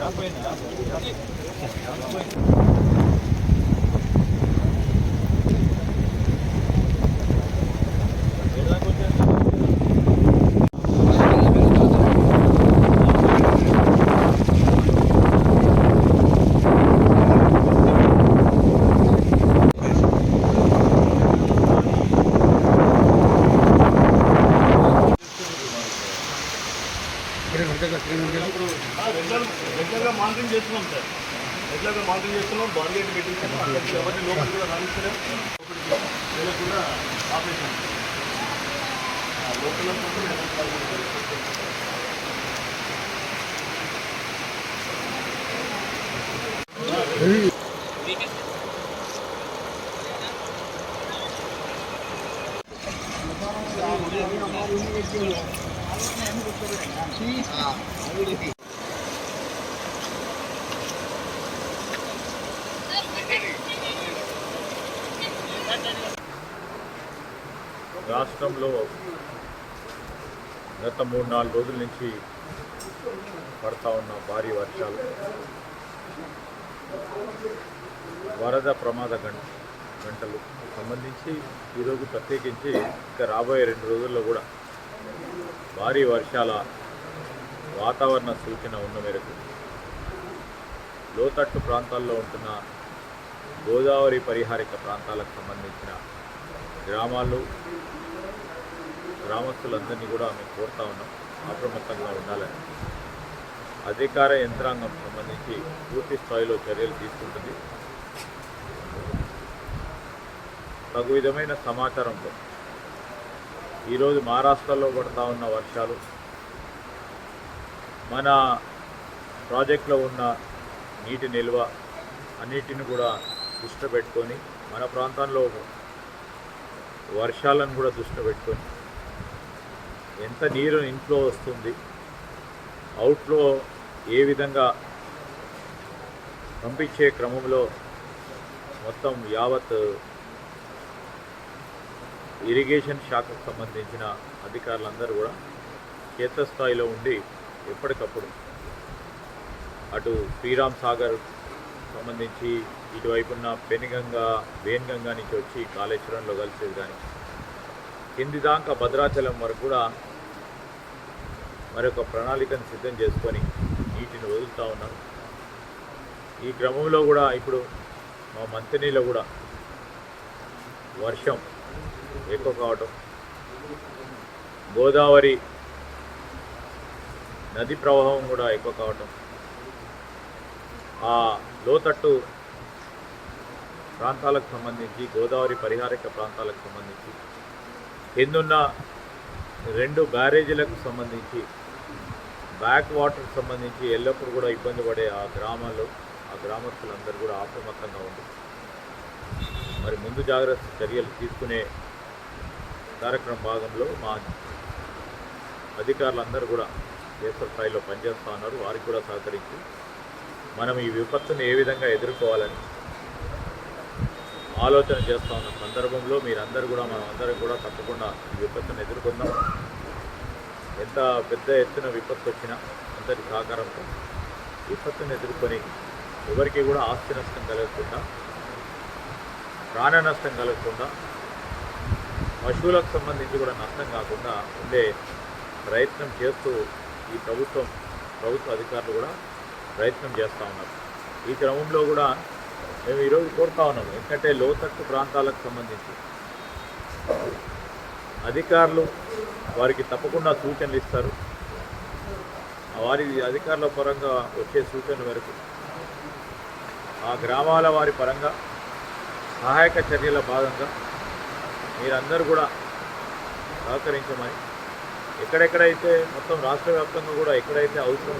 양보했네 양보 양보했네 రెగ్యులర్గా మానిటరింగ్ చేస్తున్నాం సార్. రెగ్యులర్గా మానిటరింగ్ చేస్తున్నాం. బార్గెట్ అక్కడికి ఎవరిని లోపలికి కూడా రాణిస్తున్నాం లోపలికి వీళ్ళకి కూడా ఆపరేషన్ ఆ, లోపల ఉన్నప్పుడు ఎవరికి కాదు. రాష్ట్రంలో గత మూడు నాలుగు రోజుల నుంచి పడతా ఉన్న భారీ వర్షాలు వరద ప్రమాద గంట గంటలు. సంబంధించి ఈరోజు ప్రత్యేకించి ఇంకా రాబోయే రెండు రోజుల్లో కూడా భారీ వర్షాల వాతావరణ సూచన ఉన్న మేరకు లోతట్టు ప్రాంతాల్లో ఉంటున్న గోదావరి పరిహారిక ప్రాంతాలకు సంబంధించిన గ్రామాలు గ్రామస్తులందరినీ కూడా మేము కోరుతా ఉన్నాం. అప్రమత్తంగా ఉండాలని. అధికార యంత్రాంగం సంబంధించి పూర్తి స్థాయిలో చర్యలు తీసుకుంటుంది. తగు విధమైన సమాచారంతో ఈరోజు మహారాష్ట్రలో పడతా ఉన్న వర్షాలు మన ప్రాజెక్టులో ఉన్న నీటి నిల్వ అన్నిటిని కూడా దృష్టి పెట్టుకొని మన ప్రాంతంలో వర్షాలను కూడా దృష్టి పెట్టుకొని ఎంత నీరు ఇంట్లో వస్తుంది అవుట్లో ఏ విధంగా పంపించే క్రమంలో మొత్తం యావత్ ఇరిగేషన్ శాఖకు సంబంధించిన అధికారులందరూ కూడా క్షేత్రస్థాయిలో ఉండి ఎప్పటికప్పుడు అటు శ్రీరామ్ సాగర్ సంబంధించి ఇటువైపున్న పెనుగంగా వేన్గంగా నుంచి వచ్చి కాళేశ్వరంలో కలిసేది కానీ కింది దాకా భద్రాచలం వరకు కూడా మరొక ప్రణాళికను సిద్ధం చేసుకొని నీటిని వదులుతూ ఉన్నాం. ఈ క్రమంలో కూడా ఇప్పుడు మా మంత్రినీలో కూడా వర్షం ఎక్కువ కావటం. గోదావరి నది ప్రవాహం కూడా ఎక్కువ కావటం. ఆ లోతట్టు ప్రాంతాలకు సంబంధించి గోదావరి పరిహారక ప్రాంతాలకు సంబంధించి కిందున్న రెండు బ్యారేజీలకు సంబంధించి బ్యాక్ వాటర్ సంబంధించి ఎల్లప్పుడూ కూడా ఇబ్బంది పడే ఆ గ్రామాలు ఆ గ్రామస్తులందరూ కూడా అప్రమత్తంగా ఉంది మరి ముందు జాగ్రత్త చర్యలు తీసుకునే కార్యక్రమం భాగంలో మా అధికారులందరూ కూడా దేశ స్థాయిలో పనిచేస్తూ ఉన్నారు. వారికి కూడా సహకరించి మనం ఈ విపత్తును ఏ విధంగా ఎదుర్కోవాలని ఆలోచన చేస్తూ ఉన్న సందర్భంలో మీరందరూ కూడా మనం అందరం కూడా తప్పకుండా ఈ విపత్తును ఎదుర్కొందాం. ఎంత పెద్ద ఎత్తున విపత్తు వచ్చినా అందరి సహకారంతో విపత్తును ఎదుర్కొని ఎవరికి కూడా ఆస్తి నష్టం కలగకుండా ప్రాణ నష్టం కలగకుండా పశువులకు సంబంధించి కూడా నష్టం కాకుండా ఉండే ప్రయత్నం చేస్తూ ఈ ప్రభుత్వం ప్రభుత్వ అధికారులు కూడా ప్రయత్నం చేస్తూ ఉన్నారు. ఈ క్రమంలో కూడా మేము ఈరోజు కోరుతా ఉన్నాము ఎందుకంటే లోతట్టు ప్రాంతాలకు సంబంధించి. అధికారులు వారికి తప్పకుండా సూచనలు ఇస్తారు. వారి అధికారుల పరంగా వచ్చే సూచనల మేరకు ఆ గ్రామాల వారి పరంగా సహాయక చర్యల భాగంగా మీరందరూ కూడా సహకరించమని. ఎక్కడెక్కడైతే మొత్తం రాష్ట్ర వ్యాప్తంగా కూడా ఎక్కడైతే అవసరం